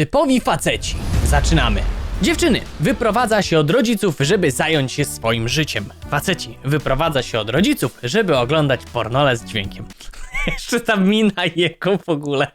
Typowi faceci. Zaczynamy. Dziewczyny, wyprowadza się od rodziców, żeby zająć się swoim życiem. Faceci, wyprowadza się od rodziców, żeby oglądać pornole z dźwiękiem. Jeszcze ta mina jego w ogóle.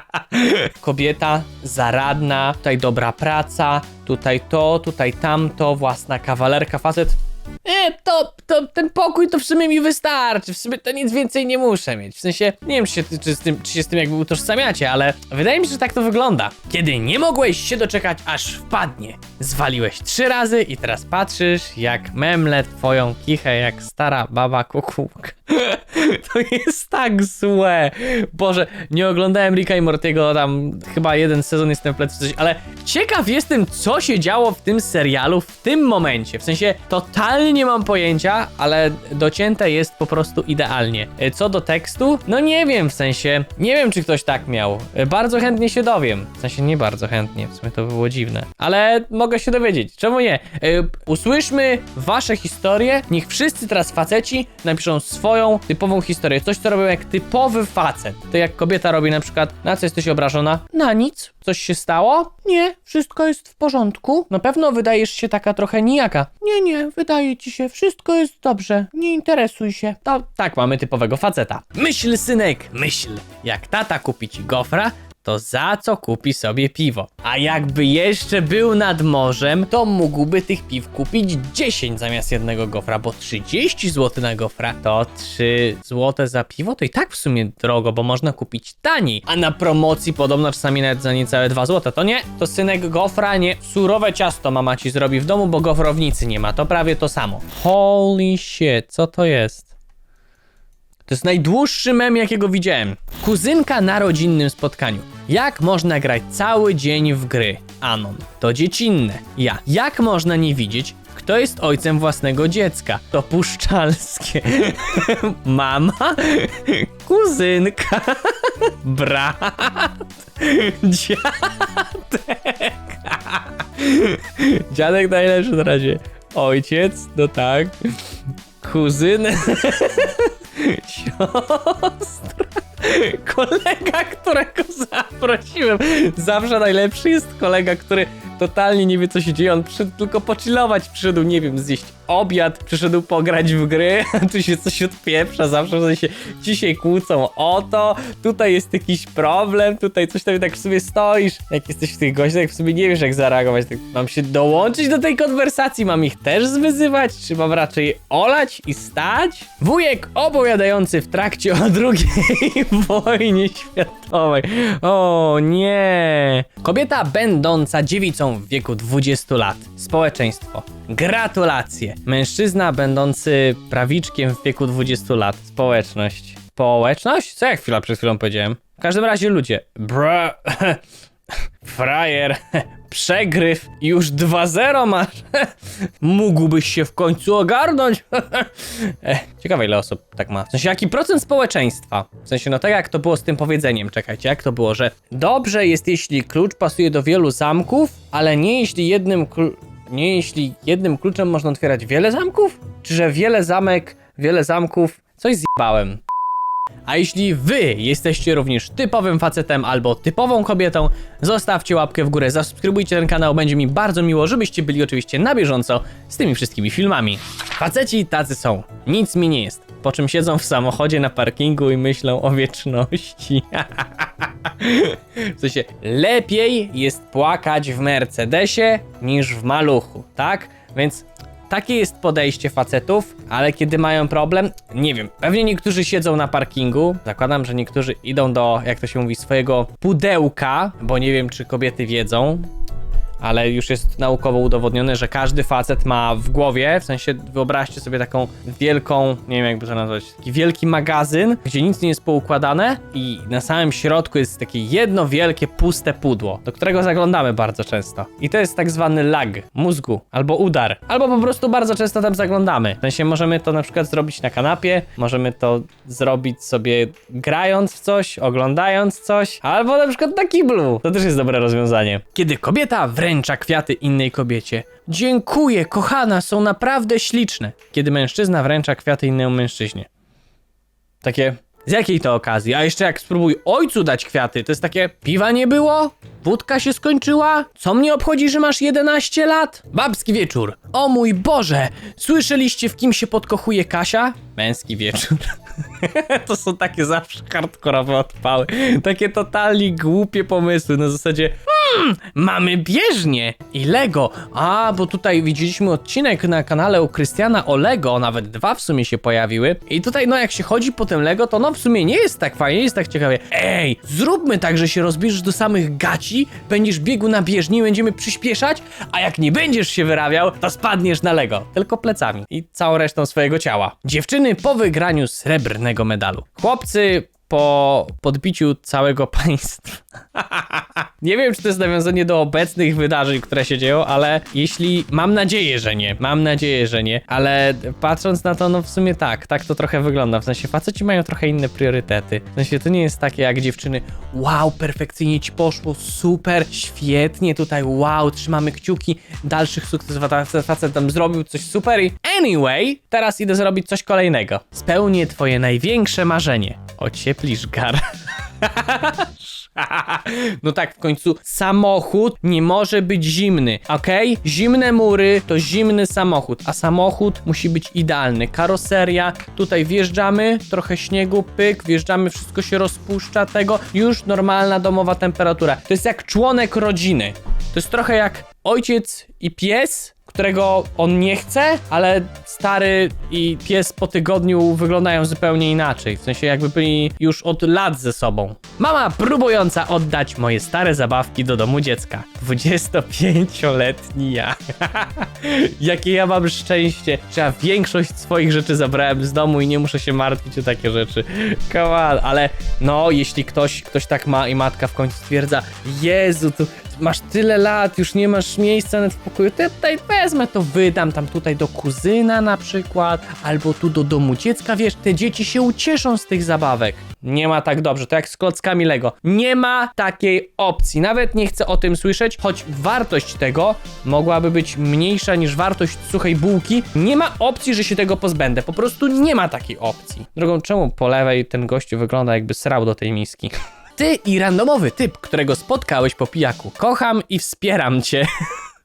Kobieta zaradna, tutaj dobra praca, tutaj to, tutaj tamto, własna kawalerka, facet. E, to, to ten pokój to w sumie mi wystarczy, w sumie to nic więcej nie muszę mieć. W sensie, nie wiem, czy się, czy, z tym, czy się z tym jakby utożsamiacie, ale wydaje mi się, że tak to wygląda. Kiedy nie mogłeś się doczekać, aż wpadnie. Zwaliłeś trzy razy i teraz patrzysz, jak memle twoją kichę, jak stara baba kukułka. To jest tak złe. Boże, nie oglądałem Ricka i Mortiego, tam chyba jeden sezon jestem w plecy coś, ale ciekaw jestem, co się działo w tym serialu w tym momencie. W sensie, totalnie nie mam pojęcia, ale docięte jest po prostu idealnie. E, Co do tekstu, no nie wiem, w sensie, nie wiem, czy ktoś tak miał. E, Bardzo chętnie się dowiem. W sensie, nie bardzo chętnie, w sumie to by było dziwne. Ale mogę się dowiedzieć, czemu nie? E, Usłyszmy wasze historie, niech wszyscy teraz faceci napiszą swoją typową historię. Coś, co robią jak typowy facet. To jak kobieta robi na przykład, na co jesteś obrażona? Na nic. Coś się stało? Nie, wszystko jest w porządku. Na pewno wydajesz się taka trochę nijaka. Nie, nie, wydaje ci się, wszystko jest dobrze. Nie interesuj się. To tak mamy typowego faceta. Myśl, synek, myśl. Jak tata kupi ci gofra, to za co kupi sobie piwo? A jakby jeszcze był nad morzem, to mógłby tych piw kupić 10 zamiast jednego gofra, bo 30 zł na gofra to 3 zł za piwo, to i tak w sumie drogo, bo można kupić taniej. A na promocji podobno czasami nawet za niecałe 2 zł. To nie, to synek gofra nie. Surowe ciasto mama ci zrobi w domu, bo gofrownicy nie ma. To prawie to samo. Holy shit, co to jest? To jest najdłuższy mem, jakiego widziałem. Kuzynka na rodzinnym spotkaniu. Jak można grać cały dzień w gry? Anon. To dziecinne. Ja. Jak można nie widzieć, kto jest ojcem własnego dziecka? To puszczalskie. Mama, kuzynka, brat, dziadek. Dziadek najlepszy na razie. Ojciec, no tak. Kuzyn, siostra, kolega, którego zaprosiłem. Zawsze najlepszy jest kolega, który totalnie nie wie, co się dzieje. On przyszedł tylko pochillować, przyszedł, nie wiem, zjeść obiad, przyszedł pograć w gry, tu się coś odpieprza, zawsze się dzisiaj kłócą o to, tutaj jest jakiś problem, tutaj coś tam tak w sumie stoisz, jak jesteś w tych gościach, w sumie nie wiesz, jak zareagować, tak mam się dołączyć do tej konwersacji, mam ich też zwyzywać, czy mam raczej olać i stać? Wujek opowiadający w trakcie o drugiej wojnie światowej. O nie. Kobieta będąca dziewicą w wieku 20 lat. Społeczeństwo. Gratulacje. Mężczyzna będący prawiczkiem w wieku 20 lat. Społeczność. Społeczność? Co ja chwila przed chwilą powiedziałem? W każdym razie ludzie. Bra... Frajer. Przegryw. Już 2-0 masz. Mógłbyś się w końcu ogarnąć. Eh, Ciekawe ile osób tak ma. W sensie jaki procent społeczeństwa? W sensie no tak jak to było z tym powiedzeniem, czekajcie, jak to było, że dobrze jest jeśli klucz pasuje do wielu zamków, ale nie jeśli jednym nie jeśli jednym kluczem można otwierać wiele zamków? Czy że wiele zamek, wiele zamków? Coś zjebałem. A jeśli wy jesteście również typowym facetem albo typową kobietą, zostawcie łapkę w górę, zasubskrybujcie ten kanał, będzie mi bardzo miło, żebyście byli oczywiście na bieżąco z tymi wszystkimi filmami. Faceci tacy są, nic mi nie jest, po czym siedzą w samochodzie na parkingu i myślą o wieczności. W sensie, lepiej jest płakać w Mercedesie niż w maluchu, tak? Więc takie jest podejście facetów, ale kiedy mają problem, nie wiem, pewnie niektórzy siedzą na parkingu, zakładam, że niektórzy idą do, jak to się mówi, swojego pudełka, bo nie wiem, czy kobiety wiedzą, ale już jest naukowo udowodnione, że każdy facet ma w głowie, w sensie wyobraźcie sobie taką wielką, nie wiem jakby to nazwać, taki wielki magazyn, gdzie nic nie jest poukładane i na samym środku jest takie jedno wielkie puste pudło, do którego zaglądamy bardzo często. I to jest tak zwany lag mózgu, albo udar, albo po prostu bardzo często tam zaglądamy. W sensie możemy to na przykład zrobić na kanapie, możemy to zrobić sobie grając w coś, oglądając coś, albo na przykład na kiblu. To też jest dobre rozwiązanie. Kiedy kobieta wręcza kwiaty innej kobiecie. Dziękuję, kochana, są naprawdę śliczne. Kiedy mężczyzna wręcza kwiaty innemu mężczyźnie. Takie, Z jakiej to okazji? A jeszcze jak spróbuj ojcu dać kwiaty, to jest takie, piwa nie było? Wódka się skończyła? Co mnie obchodzi, że masz 11 lat? Babski wieczór. O mój Boże! Słyszeliście, w kim się podkochuje Kasia? Męski wieczór. to są takie zawsze hardkorowe odpały. Takie totalnie głupie pomysły na zasadzie hmm, mamy bieżnie i Lego. A, bo tutaj widzieliśmy odcinek na kanale u Krystiana o Lego, nawet dwa w sumie się pojawiły. I tutaj no jak się chodzi po tym Lego, to no w sumie nie jest tak fajnie, nie jest tak ciekawie. Ej, zróbmy tak, że się rozbierzesz do samych gaci, będziesz biegł na bieżni, będziemy przyspieszać, a jak nie będziesz się wyrabiał, to spadniesz na Lego. Tylko plecami i całą resztą swojego ciała. Dziewczyny po wygraniu srebrnego medalu. Chłopcy po podbiciu całego państwa. Nie wiem, czy to jest nawiązanie do obecnych wydarzeń, które się dzieją, ale jeśli. Mam nadzieję, że nie. Mam nadzieję, że nie. Ale patrząc na to, no w sumie tak. Tak to trochę wygląda. W sensie faceci mają trochę inne priorytety. W sensie to nie jest takie jak dziewczyny. Wow, perfekcyjnie ci poszło, super, świetnie tutaj, wow, trzymamy kciuki. Dalszych sukcesów facet- tam zrobił coś super i. Anyway, teraz idę zrobić coś kolejnego. Spełnię twoje największe marzenie. Ocieplisz gar. No tak, w końcu samochód nie może być zimny, ok? Zimne mury to zimny samochód, a samochód musi być idealny. Karoseria, tutaj wjeżdżamy, trochę śniegu, pyk, wjeżdżamy, wszystko się rozpuszcza, tego już normalna domowa temperatura. To jest jak członek rodziny. To jest trochę jak ojciec i pies, którego on nie chce, ale stary i pies po tygodniu wyglądają zupełnie inaczej. W sensie jakby byli już od lat ze sobą. Mama próbująca oddać moje stare zabawki do domu dziecka. 25-letni ja. Jakie ja mam szczęście, że ja większość swoich rzeczy zabrałem z domu i nie muszę się martwić o takie rzeczy. Come on. Ale no, jeśli ktoś, ktoś tak ma i matka w końcu stwierdza, Jezu, tu masz tyle lat, już nie masz miejsca nawet w pokoju, to ja tutaj wezmę, to wydam tam tutaj do kuzyna na przykład, albo tu do domu dziecka, wiesz, te dzieci się ucieszą z tych zabawek. Nie ma tak dobrze, to jak z klockami Lego. Nie ma takiej opcji, nawet nie chcę o tym słyszeć, choć wartość tego mogłaby być mniejsza niż wartość suchej bułki. Nie ma opcji, że się tego pozbędę, po prostu nie ma takiej opcji. Drogą, czemu po lewej ten gościu wygląda jakby srał do tej miski? Ty i randomowy typ, którego spotkałeś po pijaku. Kocham i wspieram cię.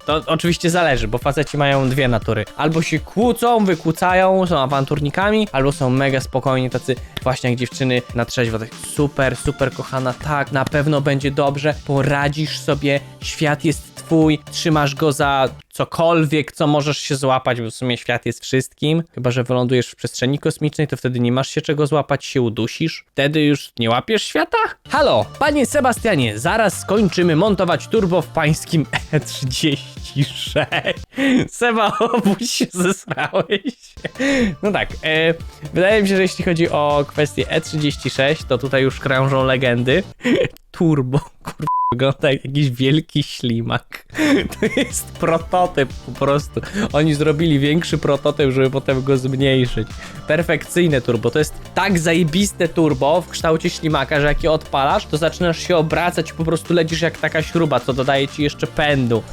To oczywiście zależy, bo faceci mają dwie natury. Albo się kłócą, wykłócają, są awanturnikami, albo są mega spokojni, tacy właśnie jak dziewczyny na trzeźwo. Tak super, super kochana, tak, na pewno będzie dobrze, poradzisz sobie, świat jest twój, trzymasz go za cokolwiek, co możesz się złapać, bo w sumie świat jest wszystkim. Chyba, że wylądujesz w przestrzeni kosmicznej, to wtedy nie masz się czego złapać, się udusisz. Wtedy już nie łapiesz świata? Halo, panie Sebastianie, zaraz skończymy montować turbo w pańskim E36. Seba, obudź się, zesrałeś. No tak, e, wydaje mi się, że jeśli chodzi o kwestię E36, to tutaj już krążą legendy. Turbo, kur... Wygląda jak jakiś wielki ślimak. To jest prototyp po prostu. Oni zrobili większy prototyp, żeby potem go zmniejszyć. Perfekcyjne turbo. To jest tak zajebiste turbo w kształcie ślimaka, że jak je odpalasz, to zaczynasz się obracać i po prostu lecisz jak taka śruba, co dodaje ci jeszcze pędu.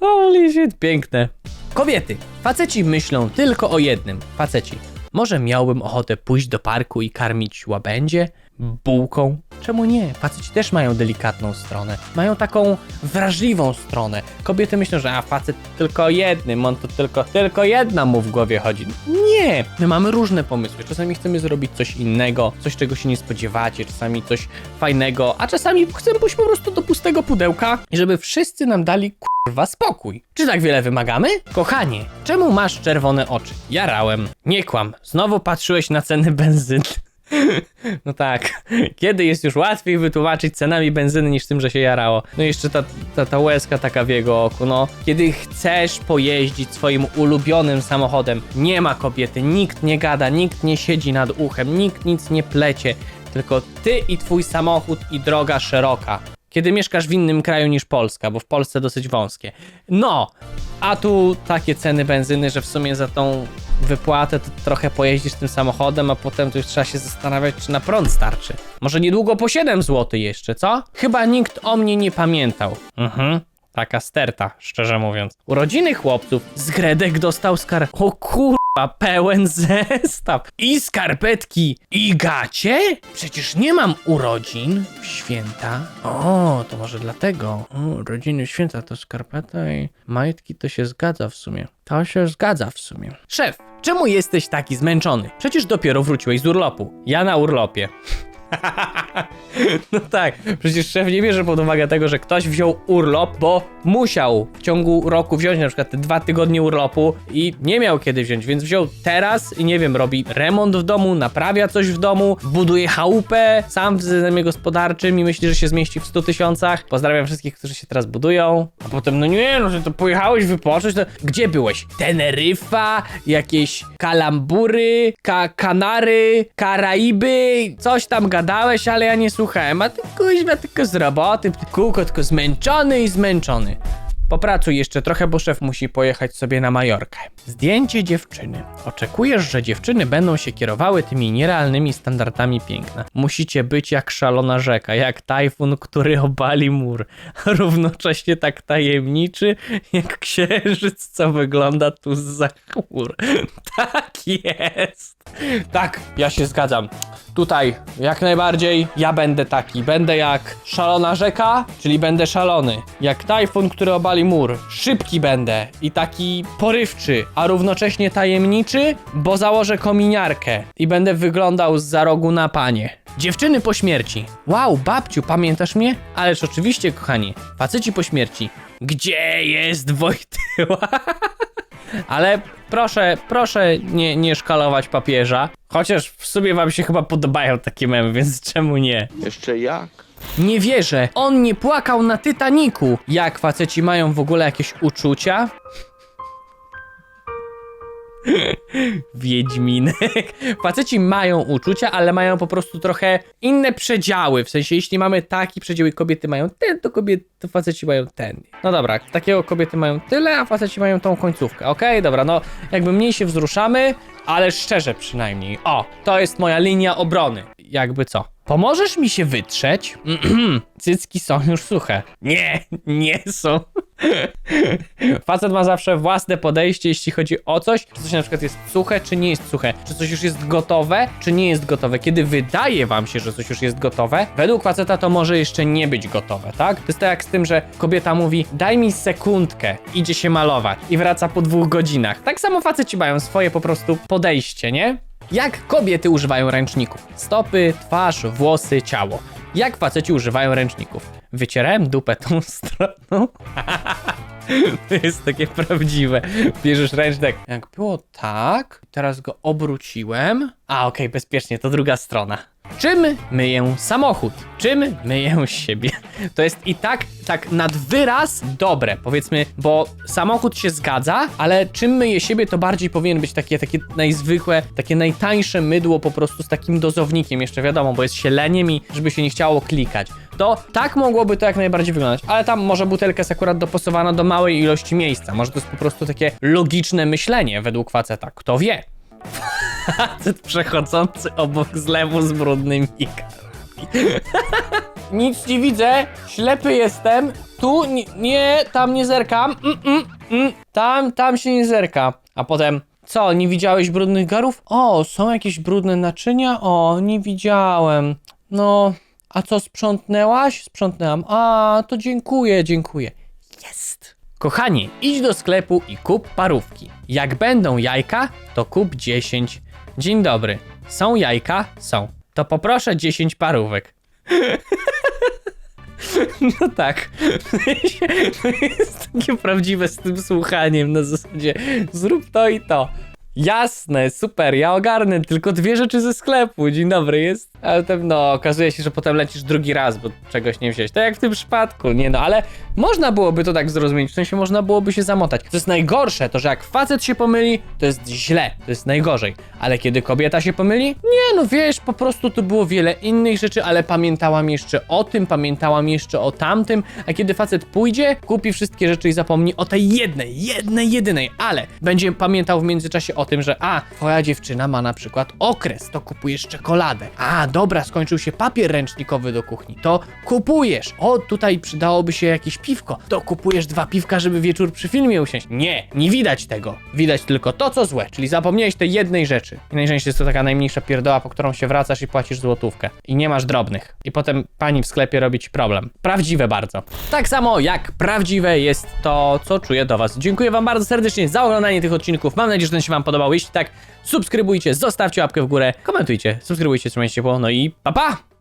Holy shit, piękne. Kobiety. Faceci myślą tylko o jednym. Faceci. Może miałbym ochotę pójść do parku i karmić łabędzie? Bułką? Czemu nie? Faceci też mają delikatną stronę. Mają taką wrażliwą stronę. Kobiety myślą, że a facet tylko jednym, on to tylko, tylko jedna mu w głowie chodzi. Nie! My mamy różne pomysły. Czasami chcemy zrobić coś innego, coś czego się nie spodziewacie, czasami coś fajnego, a czasami chcemy pójść po prostu do pustego pudełka i żeby wszyscy nam dali Kurwa, spokój. Czy tak wiele wymagamy? Kochanie, czemu masz czerwone oczy? Jarałem. Nie kłam. Znowu patrzyłeś na ceny benzyny. No tak, kiedy jest już łatwiej wytłumaczyć cenami benzyny niż tym, że się jarało. No i jeszcze ta, ta, ta łezka taka w jego oku, no. Kiedy chcesz pojeździć swoim ulubionym samochodem, nie ma kobiety, nikt nie gada, nikt nie siedzi nad uchem, nikt nic nie plecie, tylko ty i twój samochód i droga szeroka. Kiedy mieszkasz w innym kraju niż Polska, bo w Polsce dosyć wąskie. No, a tu takie ceny benzyny, że w sumie za tą wypłatę to trochę pojeździsz tym samochodem, a potem to już trzeba się zastanawiać, czy na prąd starczy. Może niedługo po 7 zł jeszcze, co? Chyba nikt o mnie nie pamiętał. Mhm. Taka sterta, szczerze mówiąc. Urodziny chłopców z Gredek dostał skar... O kur... A pełen zestaw. I skarpetki, i gacie? Przecież nie mam urodzin w święta. O, to może dlatego. O, rodziny święta to skarpeta i majtki to się zgadza w sumie. To się zgadza w sumie. Szef, czemu jesteś taki zmęczony? Przecież dopiero wróciłeś z urlopu. Ja na urlopie. No tak, przecież szef nie bierze pod uwagę tego, że ktoś wziął urlop, bo musiał w ciągu roku wziąć na przykład te dwa tygodnie urlopu i nie miał kiedy wziąć, więc wziął teraz i nie wiem, robi remont w domu, naprawia coś w domu, buduje chałupę sam w systemie gospodarczym i myśli, że się zmieści w 100 tysiącach. Pozdrawiam wszystkich, którzy się teraz budują. A potem, no nie, no że to pojechałeś wypocząć, to gdzie byłeś? Teneryfa, jakieś kalambury, ka Kanary, Karaiby, coś tam gadałeś, ale ja nie słuchałem, a ty kuźwa tylko z roboty, kółko tylko zmęczony i zmęczony. Popracuj jeszcze trochę, bo szef musi pojechać sobie na Majorkę. Zdjęcie dziewczyny. Oczekujesz, że dziewczyny będą się kierowały tymi nierealnymi standardami piękna. Musicie być jak szalona rzeka, jak tajfun, który obali mur. Równocześnie tak tajemniczy, jak księżyc, co wygląda tu za chmur. Tak jest. Tak, ja się zgadzam. Tutaj jak najbardziej ja będę taki. Będę jak szalona rzeka, czyli będę szalony. Jak tajfun, który obali mur. Szybki będę i taki porywczy, a równocześnie tajemniczy, bo założę kominiarkę i będę wyglądał z za rogu na panie. Dziewczyny po śmierci. Wow, babciu, pamiętasz mnie? Ależ oczywiście, kochani. Faceci po śmierci. Gdzie jest Wojtyła? Ale proszę, proszę nie, nie szkalować papieża. Chociaż w sumie wam się chyba podobają takie memy, więc czemu nie? Jeszcze jak? Nie wierzę, on nie płakał na Titaniku. Jak faceci mają w ogóle jakieś uczucia? Wiedźminek. Faceci mają uczucia, ale mają po prostu trochę inne przedziały. W sensie, jeśli mamy taki przedział i kobiety mają ten, to kobiety, to faceci mają ten. No dobra, takiego kobiety mają tyle, a faceci mają tą końcówkę. Okej, dobra, no jakby mniej się wzruszamy, ale szczerze przynajmniej. O, to jest moja linia obrony. Jakby co? Pomożesz mi się wytrzeć? Cycki są już suche. Nie, nie są. Facet ma zawsze własne podejście, jeśli chodzi o coś, czy coś na przykład jest suche, czy nie jest suche, czy coś już jest gotowe, czy nie jest gotowe. Kiedy wydaje wam się, że coś już jest gotowe, według faceta to może jeszcze nie być gotowe, tak? To jest tak jak z tym, że kobieta mówi, daj mi sekundkę, idzie się malować i wraca po dwóch godzinach. Tak samo faceci mają swoje po prostu podejście, nie? Jak kobiety używają ręczników? Stopy, twarz, włosy, ciało. Jak faceci używają ręczników? Wycierałem dupę tą stroną. To jest takie prawdziwe. Bierzesz ręcznik. Jak było tak, teraz go obróciłem. A, okej, bezpiecznie, to druga strona. Czym myję samochód? Czym myję siebie? To jest i tak, tak nad wyraz dobre, powiedzmy, bo samochód się zgadza, ale czym myję siebie, to bardziej powinien być takie, takie najzwykłe, takie najtańsze mydło po prostu z takim dozownikiem, jeszcze wiadomo, bo jest sieleniem i żeby się nie chciało klikać. To tak mogłoby to jak najbardziej wyglądać, ale tam może butelka jest akurat dopasowana do małej ilości miejsca. Może to jest po prostu takie logiczne myślenie według faceta, kto wie. Facet przechodzący obok zlewu z brudnymi garami. Nic nie widzę, ślepy jestem. Tu nie, tam nie zerkam. Mm, mm, mm. Tam, tam się nie zerka. A potem, co, nie widziałeś brudnych garów? O, są jakieś brudne naczynia? O, nie widziałem. No, a co, sprzątnęłaś? Sprzątnęłam. A, to dziękuję, dziękuję. Jest. Kochanie, idź do sklepu i kup parówki. Jak będą jajka, to kup 10. Dzień dobry. Są jajka? Są. To poproszę 10 parówek. No tak. To jest takie prawdziwe z tym słuchaniem na zasadzie zrób to i to. Jasne, super, ja ogarnę tylko dwie rzeczy ze sklepu. Dzień dobry jest. Ale potem, no, okazuje się, że potem lecisz drugi raz, bo czegoś nie wziąłeś. Tak jak w tym przypadku, nie no, ale można byłoby to tak zrozumieć, w sensie można byłoby się zamotać. To jest najgorsze, to że jak facet się pomyli, to jest źle, to jest najgorzej. Ale kiedy kobieta się pomyli, nie no, wiesz, po prostu tu było wiele innych rzeczy, ale pamiętałam jeszcze o tym, pamiętałam jeszcze o tamtym, a kiedy facet pójdzie, kupi wszystkie rzeczy i zapomni o tej jednej, jednej, jedynej, ale będzie pamiętał w międzyczasie o o tym, że a, twoja dziewczyna ma na przykład okres, to kupujesz czekoladę. A, dobra, skończył się papier ręcznikowy do kuchni, to kupujesz. O, tutaj przydałoby się jakieś piwko, to kupujesz dwa piwka, żeby wieczór przy filmie usiąść. Nie, nie widać tego. Widać tylko to, co złe, czyli zapomniałeś tej jednej rzeczy. I najczęściej jest to taka najmniejsza pierdoła, po którą się wracasz i płacisz złotówkę. I nie masz drobnych. I potem pani w sklepie robi ci problem. Prawdziwe bardzo. Tak samo jak prawdziwe jest to, co czuję do was. Dziękuję wam bardzo serdecznie za oglądanie tych odcinków. Mam nadzieję, że ten się wam podobał. Jeśli tak, subskrybujcie, zostawcie łapkę w górę, komentujcie, subskrybujcie, trzymajcie się ciepło, no i pa pa!